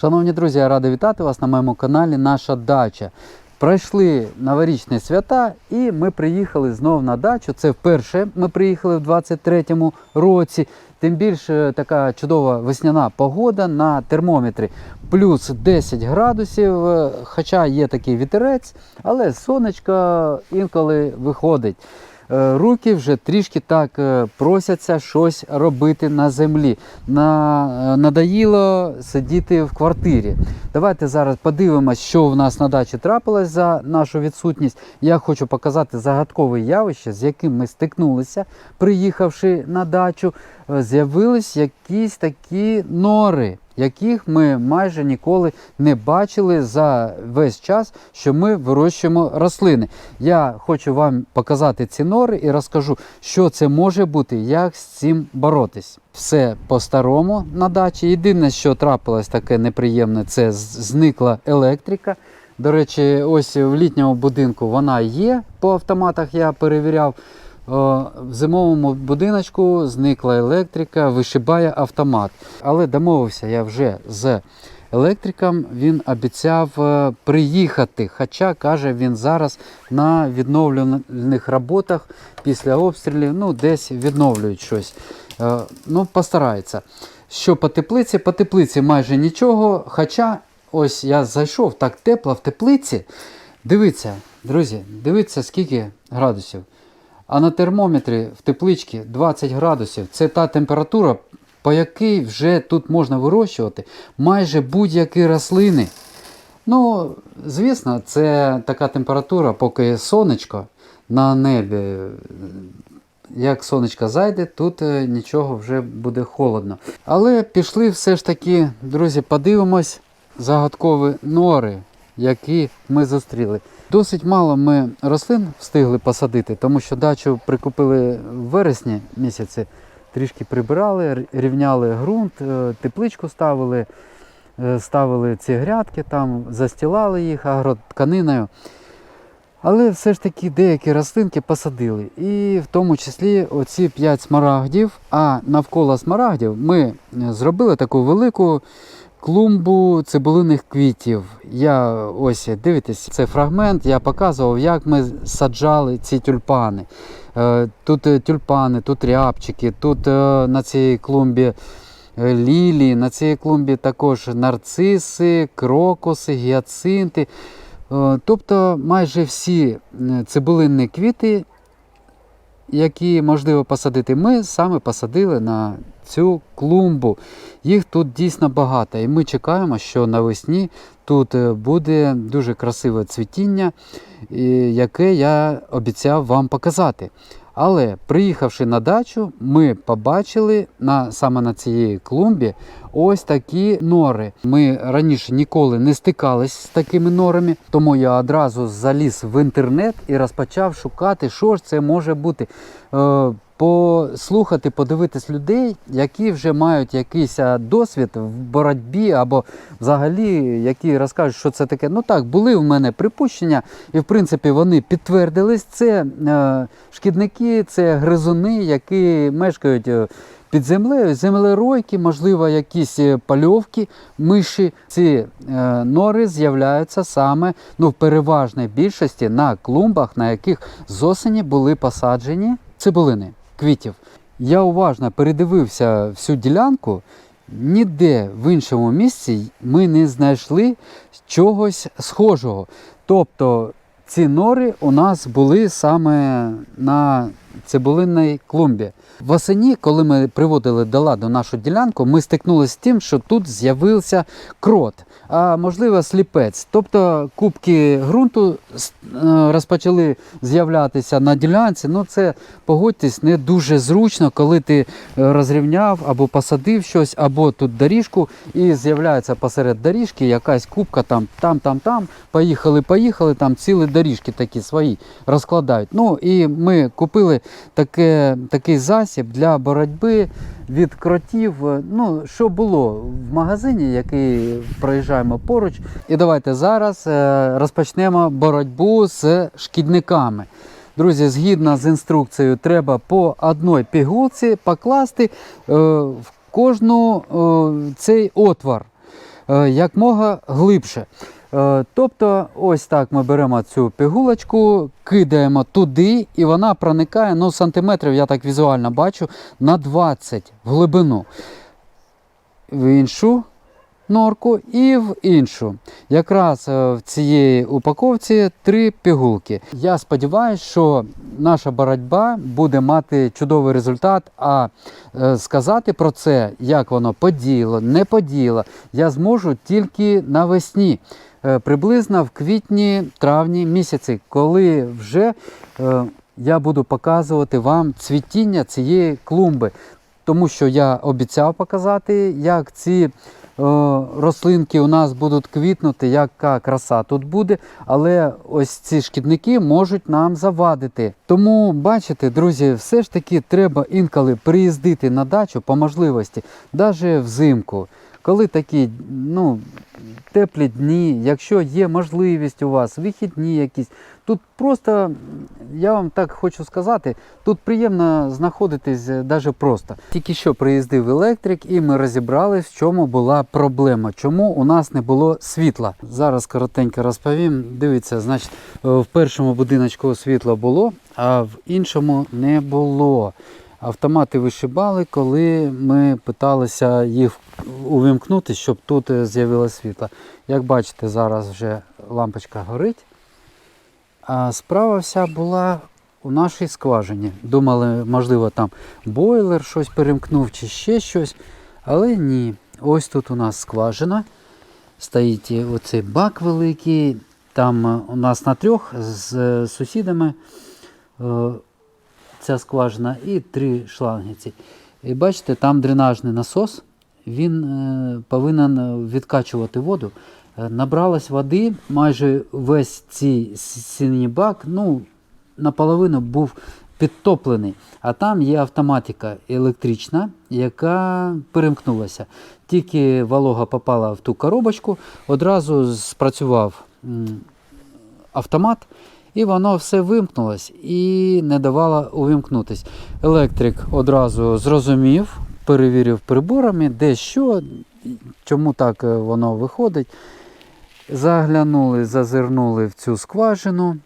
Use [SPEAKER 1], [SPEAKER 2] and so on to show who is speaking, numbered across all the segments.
[SPEAKER 1] Шановні друзі, я радий вітати вас на моєму каналі Наша дача. Пройшли новорічні свята і ми приїхали знову на дачу. Це вперше ми приїхали в 23-му році. Тим більше така чудова весняна погода на термометрі плюс 10 градусів, е, хоча є такий вітерець, але сонечко інколи виходить. Е, Руки вже трішки так е, просяться щось робити на землі. На, е, надоїло сидіти в квартирі. Давайте зараз подивимось, що в нас на дачі трапилось за нашу відсутність. Я хочу показати загадкове явище, з яким ми стикнулися, приїхавши на дачу. З'явились якісь такі нори, яких ми майже ніколи не бачили за весь час, що ми вирощуємо рослини. Я хочу вам показати ці нори і розкажу, що це може бути, як з цим боротись. Все по-старому на дачі. Єдине, що трапилось таке неприємне, це зникла електрика. До речі, ось в літньому будинку вона є. По автоматах я перевіряв. В зимовому будиночку зникла електрика, вишибає автомат. Але домовився я вже з електриком. Він обіцяв е, приїхати. Хоча каже, він зараз на відновлювальних роботах після обстрілів, ну десь відновлюють щось. Е, Ну, постарається. Що по теплиці? По теплиці майже нічого. Хоча ось я зайшов так тепло в теплиці. Дивіться, друзі, дивіться, скільки градусів. А на термометрі в тепличці 20 градусів. Це та температура, по якій вже тут можна вирощувати майже будь-які рослини. Ну, звісно, це така температура, поки сонечко на небі. Як сонечко зайде, тут е, нічого вже буде холодно. Але пішли все ж таки, друзі, подивимось загадкові нори, які ми зустріли. Досить мало ми рослин встигли посадити, тому що дачу прикупили в вересні місяці. Трішки прибирали, рівняли ґрунт, е, тепличку ставили, е, ставили ці грядки, там застілали їх агротканиною. Але все ж таки деякі рослинки посадили. І в тому числі оці 5 смарагдів. А навколо смарагдів ми е, зробили таку велику клумбу цибулиних квітів. Я ось дивитесь, це фрагмент. Я показував, як ми саджали ці тюльпани. Е, Тут е, тюльпани, тут рябчики, тут е, на цій клумбі лілії, на цій клумбі також нарциси, крокуси, гіацинти. Тобто майже всі цибулинні квіти, які можливо посадити, ми саме посадили на цю клумбу. Їх тут дійсно багато. І ми чекаємо, що навесні тут е, буде дуже красиве цвітіння, яке я обіцяв вам показати. Але приїхавши на дачу, ми побачили на, саме на цій клумбі ось такі нори. Ми раніше ніколи не стикались з такими норами, тому я одразу заліз в інтернет і розпочав шукати, що ж це може бути. Послухати, подивитись людей, які вже мають якийсь досвід в боротьбі, або взагалі, які розкажуть, що це таке. Ну так, були в мене припущення, і в принципі вони підтвердились. Це е, шкідники, це гризуни, які мешкають е, під землею, землеройки, можливо, якісь е, пальовки, миші. Ці е, нори з'являються саме ну, в переважній більшості на клумбах, на яких з осені були посаджені цибулини квітів. Я уважно передивився всю ділянку. Ніде в іншому місці ми не знайшли чогось схожого. Тобто ці нори у нас були саме на цибулинній клумбі. Восені, коли ми приводили до ладу нашу ділянку, ми стикнулися з тим, що тут з'явився крот, а можливо сліпець. Тобто кубки ґрунту е, розпочали з'являтися на ділянці. Ну це погодьтесь не дуже зручно, коли ти е, розрівняв або посадив щось, або тут доріжку, і з'являється посеред доріжки якась кубка там, там, там, там. Поїхали, поїхали, там цілі доріжки такі свої розкладають. Ну і ми купили таке, такий засіб для боротьби від кротів. Ну, що було в магазині, який проїжджаємо поруч. І давайте зараз е, розпочнемо боротьбу з шкідниками. Друзі, згідно з інструкцією, треба по одній пігулці покласти е, в кожну е, цей отвор. якмога глибше. Е, Тобто, ось так ми беремо цю пігулочку, кидаємо туди, і вона проникає ну, сантиметрів, я так візуально бачу, на 20 в глибину. В іншу норку і в іншу. Якраз е, в цієї упаковці три пігулки. Я сподіваюся, що наша боротьба буде мати чудовий результат. А е, сказати про це, як воно подіяло, не подіяло, я зможу тільки навесні. Е, Приблизно в квітні-травні місяці, коли вже е, я буду показувати вам цвітіння цієї клумби. Тому що я обіцяв показати, як ці е, рослинки у нас будуть квітнути, яка краса тут буде. Але ось ці шкідники можуть нам завадити. Тому, бачите, друзі, все ж таки треба інколи приїздити на дачу по можливості, навіть взимку. Коли такі ну, теплі дні, якщо є можливість у вас, вихідні якісь, тут просто, я вам так хочу сказати, тут приємно знаходитись навіть просто. Тільки що приїздив електрик і ми розібрали, в чому була проблема, чому у нас не було світла. Зараз коротенько розповім. Дивіться, значить, е, в першому будиночку світло було, а в іншому не було. Автомати вишибали, коли ми питалися їх увімкнути, щоб тут е, з'явилось світло. Як бачите, зараз вже лампочка горить. А справа вся була у нашій скважині. Думали, можливо, там бойлер щось перемкнув чи ще щось. Але ні. Ось тут у нас скважина. Стоїть оцей бак великий. Там у нас на трьох з сусідами е, ця скважина і три шлангиці. І бачите, там дренажний насос. Він е, повинен відкачувати воду. Е, Набралось води, майже весь цей синій бак, ну, наполовину був підтоплений. А там є автоматика електрична, яка перемкнулася. Тільки волога попала в ту коробочку, одразу спрацював автомат, і воно все вимкнулось і не давало увімкнутись. Електрик одразу зрозумів, перевірив приборами, де що, чому так е, воно виходить. Заглянули, зазирнули в цю скважину.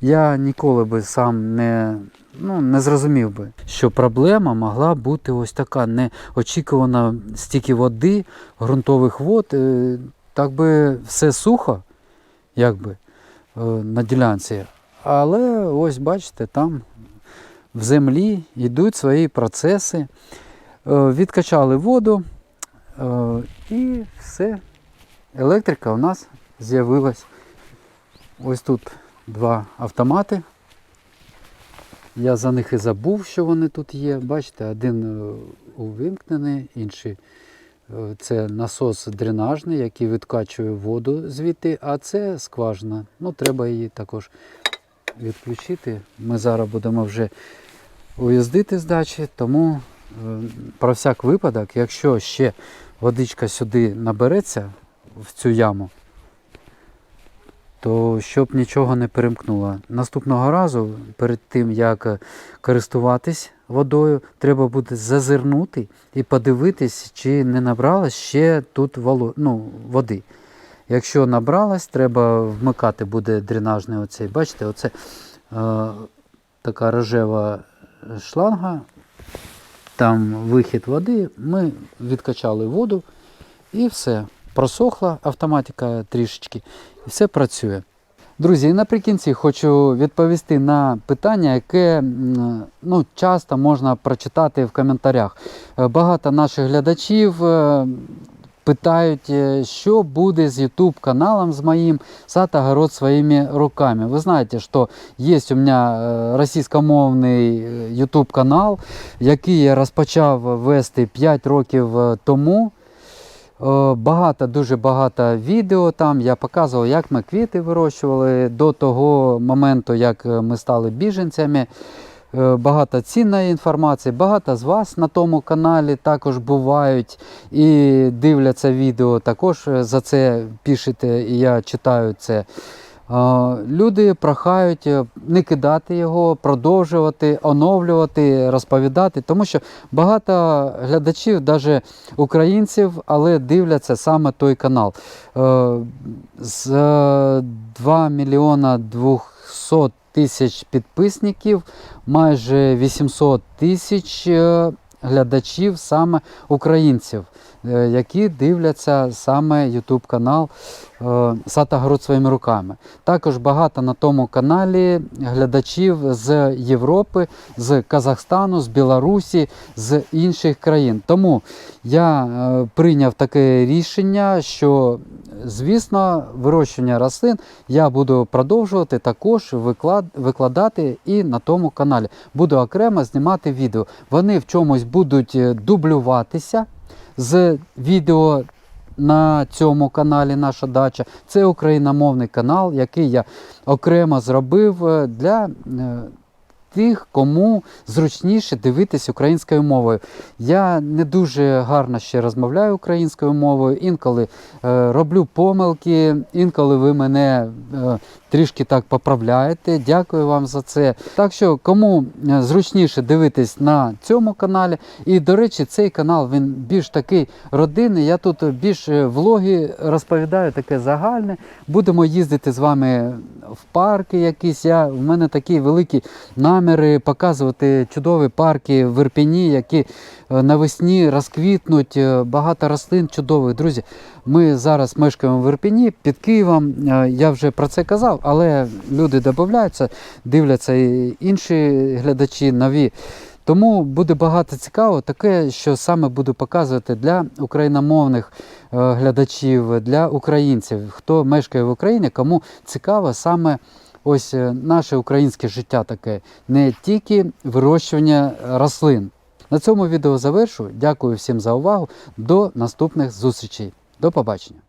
[SPEAKER 1] Я ніколи би сам не, ну, не зрозумів би, що проблема могла бути ось така неочікувана стільки води, ґрунтових вод. е, Так би все сухо, якби, на ділянці. Але ось бачите, там в землі йдуть свої процеси. Е, Відкачали воду е, і все. Електрика у нас з'явилась. Ось тут два автомати. Я за них і забув, що вони тут є. Бачите, один е, увімкнений, інший е, це насос дренажний, який відкачує воду звідти, а це скважина. Ну, треба її також відключити. Ми зараз будемо вже уїздити з дачі, тому е, про всяк випадок, якщо ще водичка сюди набереться в цю яму, то щоб нічого не перемкнуло. Наступного разу, перед тим як користуватись водою, треба буде зазирнути і подивитись, чи не набралось ще тут воло... ну, води. Якщо набралось, треба вмикати буде дренажний оцей. Бачите, оце е, така рожева шланга, там вихід води, ми відкачали воду і все. Просохла автоматика трішечки, і все працює. Друзі, наприкінці хочу відповісти на питання, яке ну, часто можна прочитати в коментарях. Е, Багато наших глядачів е, питають, е, що буде з YouTube каналом з моїм «Сад огород своими руками. Ви знаєте, що є у мене російськомовний YouTube канал, який я розпочав вести 5 років тому. Е, Багато, дуже багато відео там. Я показував, як ми квіти вирощували до того моменту, як е, ми стали біженцями. Е, Багато цінної інформації, багато з вас на тому каналі також бувають і дивляться відео. Також за це пишете, і я читаю це. Люди прохають е, не кидати його, продовжувати, оновлювати, розповідати, тому що багато глядачів, навіть українців, але дивляться саме той канал. Е, З е, 2 мільйона 200 тисяч підписників, майже 800 тисяч е, глядачів саме українців, е, які дивляться саме YouTube канал е, Сад огород своїми руками. Також багато на тому каналі глядачів з Європи, з Казахстану, з Білорусі, з інших країн. Тому я е, прийняв таке рішення, що звісно, вирощування рослин я буду продовжувати також виклад, викладати і на тому каналі. Буду окремо знімати відео. Вони в чомусь будуть е, дублюватися з відео на цьому каналі Наша дача. Це україномовний канал, який я окремо зробив е, для. Тих, кому зручніше дивитись українською мовою. Я не дуже гарно ще розмовляю українською мовою, інколи е, роблю помилки, інколи ви мене е, трішки так поправляєте. Дякую вам за це. Так що, кому е, зручніше дивитись на цьому каналі, і до речі, цей канал він більш такий родинний. Я тут більш е, влоги розповідаю таке загальне. Будемо їздити з вами в парки якісь. Я, в мене такі великі наміри показувати чудові парки в Ірпіні, які е, навесні розквітнуть. е, Багато рослин чудових. Друзі, ми зараз мешкаємо в Ірпіні під Києвом. Е, Я вже про це казав, але люди додаються, дивляться і інші глядачі нові. Тому буде багато цікаво, таке, що саме буду показувати для україномовних глядачів, для українців, хто мешкає в Україні, кому цікаво саме ось е, наше українське життя таке, не тільки вирощування рослин. На цьому відео завершу. Дякую всім за увагу. До наступних зустрічей. До побачення.